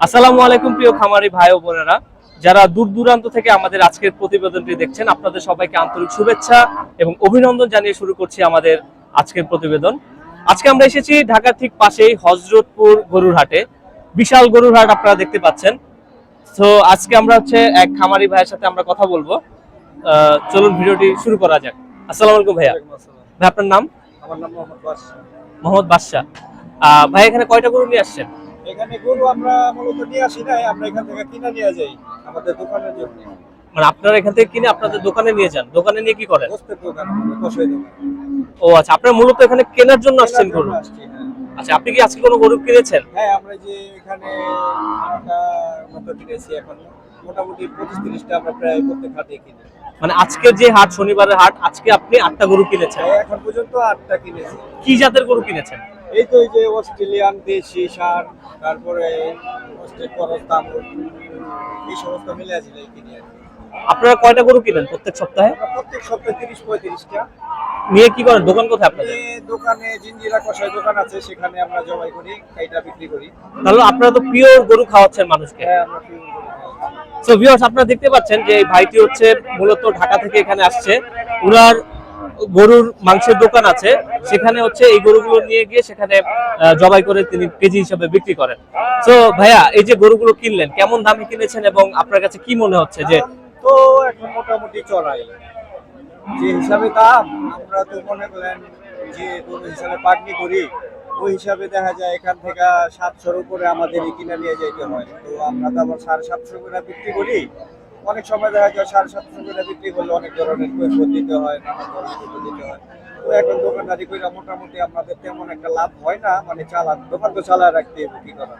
আসসালামু আলাইকুম প্রিয় খামারি ভাই ও বোনেরা। যারা দূর দূরান্ত থেকে আমাদের আজকের প্রতিবেদনটি দেখছেন আপনাদের সবাইকে আন্তরিক শুভেচ্ছা এবং অভিনন্দন জানিয়ে শুরু করছি আমাদের আজকের প্রতিবেদন। আজকে আমরা এসেছি ঢাকার ঠিক পাশেই হজরতপুর গরুর হাটে বিশাল গরুর হাট আপনারা দেখতে পাচ্ছেন। তো আজকে আমরা হচ্ছে এক খামারি ভাইয়ের সাথে আমরা কথা বলব। আহ, চলুন ভিডিওটি শুরু করা যাক। আসসালামু আলাইকুম ভাইয়া। ভাই আপনার নাম? আমার নাম মোহাম্মদ বাস মোহাম্মদ বাদশাহ। ভাই এখানে কয়টা গরু নিয়ে আসছেন? এখানে গরু আমরা মূলত নিয়ে আসি নাই আমরা এখান থেকে কিনে নিয়ে যাই আমাদের দোকানের জন্য। মানে আপনারা এখান থেকে কিনে আপনাদের দোকানে নিয়ে যান। দোকানে নিয়ে কি করেন? গোস্তের দোকান কষাই দোকান। ও আচ্ছা আপনারা মূলত এখানে কেনার জন্য আসছেন গরু? হ্যাঁ। আচ্ছা আপনি কি আজকে কোনো গরু কিনেছেন? হ্যাঁ আমরা যে এখানে আটটা মতো কিনেছি এখন মোটামুটি পঁচিশ তিরিশটা আমরা প্রায় প্রত্যেক হাতে কিনি। মানে আজকের যে হাট শনিবারের হাট আজকে আপনি আটটা গরু কিনেছেন। হ্যাঁ, এখন পর্যন্ত আটটা কিনেছি। কি জাতের গরু কিনেছেন? এই তো এই যে অস্ট্রেলিয়ান দেশি সার তারপরে এই সমস্ত মিলে আছে এই কিনি। আপনারা কয়টা গরু কিনেন প্রত্যেক সপ্তাহে? প্রত্যেক সপ্তাহে তিরিশ পঁয়ত্রিশটা। নিয়ে কি করেন? দোকান কোথায় আপনাদের? দোকানে জিঞ্জিরা কষাই দোকান আছে সেখানে আমরা জবাই করি কাইটা বিক্রি করি। তাহলে আপনারা তো পিওর গরু খাওয়াচ্ছেন মানুষকে। হ্যাঁ আমরা খাওয়াই। সো ভিউয়ার্স আপনারা দেখতে পাচ্ছেন যে এই ভাইটি হচ্ছে মূলত ঢাকা থেকে এখানে আসছে। উনার গরুর মাংসের দোকান আছে। সেখানে হচ্ছে এই গরুগুলো নিয়ে গিয়ে সেখানে জবাই করে তিনি কেজি হিসাবে বিক্রি করেন। তো ভাইয়া, এই যে গরুগুলো কিনলেন, কেমন দামে কিনেছেন এবং আপনার কাছে কি মনে হচ্ছে যে তো এখন মোটামুটি চড়াই। যে হিসাবে দাম, আমরা তো মনে করেন যে কোনো হিসাবে পাটনি করি, ওই হিসাবে দেখা যায় এখান থেকে সাতশোর উপরে আমাদের কিনে নিয়ে যেতে হয়। তো আমরা তো আবার সাড়ে সাতশো করে বিক্রি করি। অনেক সময় দেখা যায় সাড়ে সাতশো করে বিক্রি করলে অনেক ধরনের কৈফত দিতে হয় নানা ধরনের দিতে হয়। তো এখন দোকানদারি করে মোটামুটি আমাদের তেমন একটা লাভ হয় না মানে চালা দোকান তো চালায় রাখতে হবে কি করা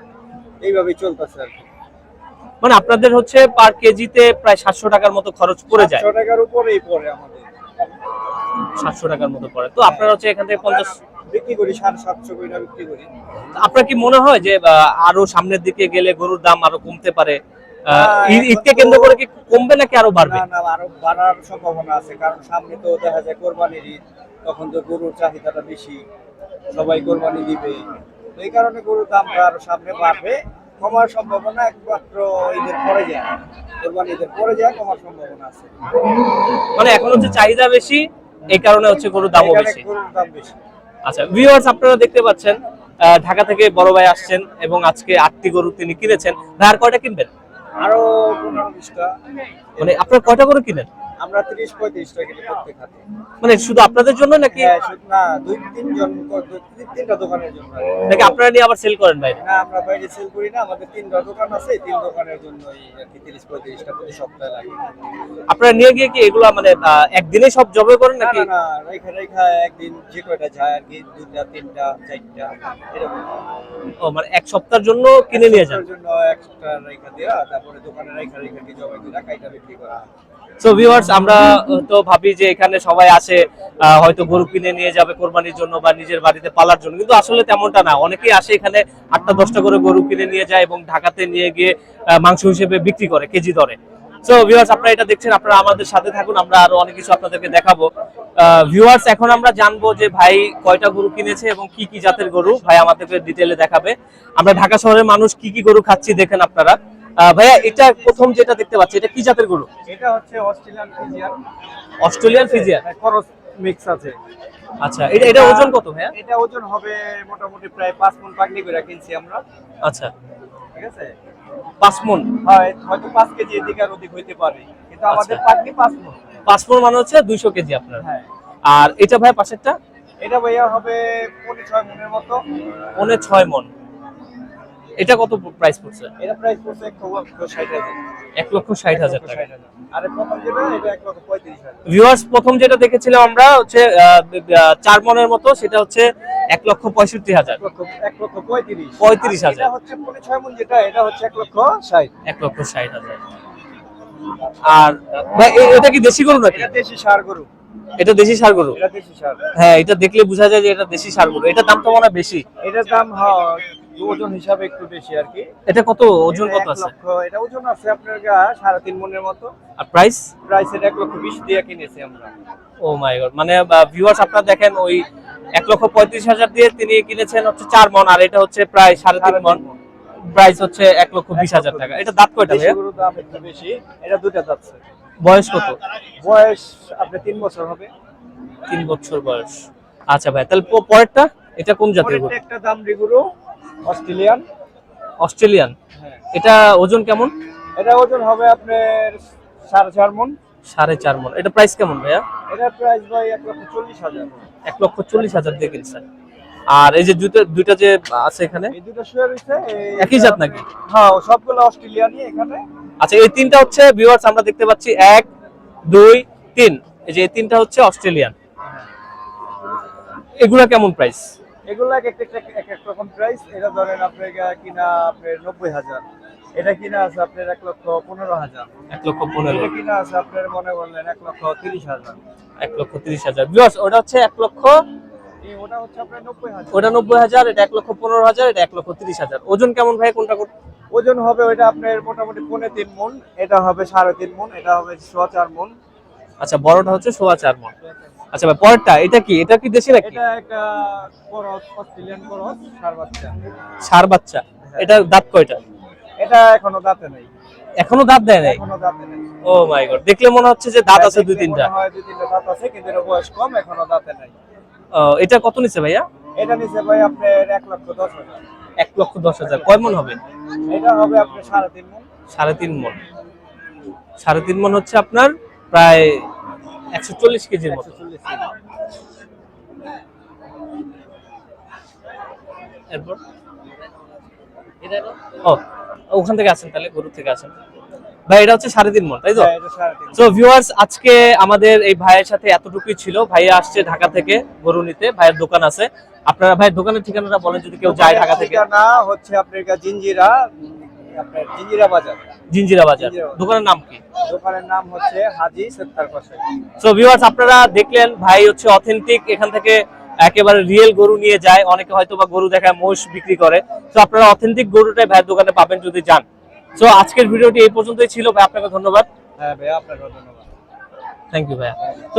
এইভাবেই চলতেছে আর কি। মানে আপনাদের হচ্ছে পার কেজিতে প্রায় সাতশো টাকার মতো খরচ পড়ে যায়। সাতশো টাকার উপরেই পড়ে আমাদের। সাতশো টাকার মতো পড়ে। তো আপনারা হচ্ছে এখান থেকে পঞ্চাশ বিক্রি করি সাড়ে সাতশো করে বিক্রি করি। আপনার কি মনে হয় যে আরও সামনের দিকে গেলে গরুর দাম আরও কমতে পারে? ঈদকে কেন্দ্র করে কি কমবে নাকি আরও বাড়বে? না আরও বাড়ার সম্ভাবনা আছে কারণ সামনে তো দেখা যায় কোরবানির ঈদ তখন তো গরুর চাহিদাটা বেশি সবাই কোরবানি দিবে। এই কারণে গরুর আরও সামনে বাড়বে কমার সম্ভাবনা একমাত্র ঈদের পরে যায়। কোরবানি ঈদের পরে যায় কমার সম্ভাবনা আছে। মানে এখন হচ্ছে চাহিদা বেশি এই কারণে হচ্ছে গরুর দামও বেশি। গরুর দাম বেশি। আচ্ছা ভিউয়ার্স আপনারা দেখতে পাচ্ছেন ঢাকা থেকে বড় ভাই আসছেন এবং আজকে আটটি গরু তিনি কিনেছেন। ভাই আর কয়টা কিনবেন? আরও পনেরো বিশটা। মানে আপনার কয়টা করে কিনেন? আমরা তিরিশ পঁয়ত্রিশটা কিনে প্রত্যেক হাতে। মানে শুধু আপনাদের জন্য নাকি হ্যাঁ শুধু না দুই তিনজন দুই তিনটা দোকানের জন্য নাকি আপনারা নিয়ে আবার সেল করেন বাইরে? না আমরা বাইরে সেল করি না আমাদের তিনটা দোকান আছে তিন দোকানের জন্য এই আর কি তিরিশ প্রতি সপ্তাহে লাগে। আপনারা নিয়ে গিয়ে কি এগুলা মানে একদিনে সব জবে করেন নাকি? না না রেখা রেখা একদিন যে কয়টা যায় আর কি দুইটা তিনটা চারটা এরকম। ও মানে এক সপ্তাহের জন্য কিনে নিয়ে যান? জন্য রেখা তারপরে দোকানে রেখা রেখা দিয়ে জবাই করে কাইটা বিক্রি করা। সো ভিউয়ার্স আমরা তো ভাবি যে এখানে সবাই আসে হয়তো গরু কিনে নিয়ে যাবে কোরবানির জন্য বা নিজের বাড়িতে পালার জন্য। কিন্তু আসলে তেমনটা না। অনেকেই আসে এখানে আটটা দশটা করে গরু কিনে নিয়ে যায় এবং ঢাকাতে নিয়ে গিয়ে মাংস হিসেবে বিক্রি করে কেজি দরে। সো ভিউয়ার্স আপনারা এটা দেখছেন আপনারা আমাদের সাথে থাকুন আমরা আরও অনেক কিছু আপনাদেরকে দেখাবো। ভিউয়ার্স এখন আমরা জানব যে ভাই কয়টা গরু কিনেছে এবং কি কি জাতের গরু ভাই আমাদেরকে ডিটেলে দেখাবে। আমরা ঢাকা শহরের মানুষ কি কি গরু খাচ্ছি দেখেন আপনারা। ভাইয়া এটা প্রথম যেটা দেখতে পাচ্ছি এটা কি জাতের গরু? এটা হচ্ছে অস্ট্রেলিয়ান ফিজিয়ান। Australian Friesian? খরচ মিক্স আছে। আচ্ছা এটা এটা ওজন কত ভাইয়া? এটা ওজন হবে মোটামুটি প্রায় পাঁচ মন পাগনি করে কিনছি আমরা। আচ্ছা। ঠিক আছে? পাঁচ মন? হয় হয়তো পাঁচ কেজি এদিকে আর ওদিক হইতে পারে। কিন্তু আমাদের আচ্ছা। পাগনি পাঁচ মন। পাঁচ মন হচ্ছে দুইশো কেজি আপনার। হ্যাঁ। আর এটা ভাই পাশেরটা? এটা ভাইয়া হবে পনেরো ছয় মনের মতো। পনে ছয় মন। এটা কত প্রাইস পড়ছে? এটা প্রাইস পড়ছে এক লক্ষ ষাট হাজার। টাকা। আর প্রথম যেটা এটা এক লক্ষ পঁয়ত্রিশ হাজার। ভিউয়ার্স প্রথম যেটা দেখেছিলাম আমরা হচ্ছে চার মনের মতো সেটা হচ্ছে এক লক্ষ পঁয়ষট্টি হাজার। এক লক্ষ এক লক্ষ পঁয়ত্রিশ। পঁয়ত্রিশ হাজার। এটা হচ্ছে পনেরো ছয় মন যেটা এটা হচ্ছে এক লক্ষ ষাট। এক লক্ষ ষাট হাজার। আর ভাই এটা কি দেশি গরু নাকি? এটা দেশি সার গরু। এটা দেশি সার গরু? এটা দেশি সার। হ্যাঁ এটা দেখলে বোঝা যায় যে এটা দেশি সার গরু। এটার দাম তো মনে বেশি। এটার দাম হয় ওজন হিসাবে একটু বেশি আর কি। এটা কত? ওজন কত আছে? এটা ওজন আছে আপনার সাড়ে তিন মনের মতো। আর প্রাইস প্রাইস এটা এক লক্ষ বিশ দিয়ে কিনেছি আমরা। ও মাই গড মানে ভিউয়ার্স আপনারা দেখেন ওই এক লক্ষ পঁয়ত্রিশ হাজার দিয়ে তিনি কিনেছেন হচ্ছে চার মন আর এটা হচ্ছে প্রায় সাড়ে তিন মন। প্রাইস হচ্ছে এক লক্ষ বিশ হাজার টাকা। এটা দাঁত কয়টা দাম একটু বেশি। এটা দুটা যাচ্ছে বয়স কত? বয়স আপনার তিন বছর হবে। তিন বছর বয়স। আচ্ছা ভাই তাহলে পরেরটা? এটা কোন জাতের একটা দামড়ি গরু। অস্ট্রেলিয়ান। অস্ট্রেলিয়ান। হ্যাঁ। এটা ওজন কেমন? এটা ওজন হবে আপনার সাড়ে চার মন। সাড়ে চার মন। এটা প্রাইস কেমন ভাইয়া? এটা প্রাইস ভাই এক লক্ষ চল্লিশ হাজার। এক লক্ষ চল্লিশ হাজার দিয়ে কিনছেন। আর এই যে জুতো দুইটা যে আছে এখানে? এই দুটো শুয়ে রয়েছে একই জাত নাকি? হ্যাঁ সবগুলো অস্ট্রেলিয়ানই এখানে। আচ্ছা এই তিনটা হচ্ছে ভিউয়ার্স আমরা দেখতে পাচ্ছি এক দুই তিন। এই যে এই তিনটা হচ্ছে অস্ট্রেলিয়ান। এগুলা কেমন প্রাইস এগুলো এক একটা এক এক এক রকম প্রাইস এটা ধরেন আপনার কিনা আপনার নব্বই হাজার। এটা কিনা আছে আপনার এক লক্ষ পনেরো হাজার। এক লক্ষ পনেরো কিনা আছে আপনার মনে করলেন এক লক্ষ তিরিশ হাজার। এক লক্ষ তিরিশ হাজার। ভিউয়ার্স ওটা হচ্ছে এক লক্ষ এই ওটা হচ্ছে আপনার নব্বই হাজার। ওটা নব্বই হাজার এটা এক লক্ষ পনেরো হাজার এটা এক লক্ষ তিরিশ হাজার। ওজন কেমন ভাই কোনটা কোন ওজন হবে ওইটা আপনার মোটামুটি পনেরো তিন মন। এটা হবে সাড়ে তিন মন এটা হবে সোয়া চার মন। আচ্ছা বড়টা হচ্ছে সোয়া চার মন। আচ্ছা ভাই পরেরটা এটা কি? এটা কি দেশি নাকি? এটা একটা করস অস্ট্রেলিয়ান করস সার বাচ্চা। সার বাচ্চা। এটা দাঁত কয়টা? এটা এখনও দাঁতে নেই। এখনও দাঁত দেয় নাই? এখনও দাঁতে নেই। ও মাই গড দেখলে মনে হচ্ছে যে দাঁত আছে দুই তিনটা হয় দুই তিনটা দাঁত আছে কিন্তু এর বয়স কম এখনও দাঁতে নাই। ও, এটা কত নিচ্ছে ভাইয়া? এটা নিচে ভাই আপনার এক লক্ষ দশ হাজার। এক লক্ষ দশ হাজার। কয় মন হবে? এটা হবে আপনার সাড়ে তিন মন। সাড়ে তিন মন। সাড়ে তিন মন হচ্ছে আপনার প্রায় একশো চল্লিশ কেজির মতো। এরপর? ও ওখান থেকে আসেন তাহলে গরু থেকে আসেন। ভাই এটা হচ্ছে সাড়ে তিন মন তাই তো? হ্যাঁ, তো ভিউয়ার্স আজকে আমাদের এই ভাইয়ের সাথে এতটুকুই ছিল। ভাইয়া আসছে ঢাকা থেকে গরু নিতে ভাইয়ের দোকান আছে। আপনারা ভাই দোকানের ঠিকানাটা বলেন যদি কেউ যায় ঢাকা থেকে। না হচ্ছে আপনার জিঞ্জিরা আপনার জিঞ্জিরা বাজার। জিঞ্জিরা বাজার। দোকানের নাম কি? দোকানের নাম হচ্ছে হাজি সেত্তার কষাই সো ভিউয়ার্স আপনারা দেখলেন ভাই হচ্ছে অথেন্টিক এখান থেকে একেবারে রিয়েল গরু নিয়ে যায়। অনেকে হয়তো বা গরু দেখায় মোষ বিক্রি করে। তো আপনারা অথেন্টিক গরুটাই ভাইয়ের দোকানে পাবেন যদি যান। সো আজকের ভিডিওটি এই পর্যন্তই ছিল। ভাই আপনাকে ধন্যবাদ। হ্যাঁ ভাইয়া আপনার ধন্যবাদ। থ্যাংক ইউ ভাইয়া।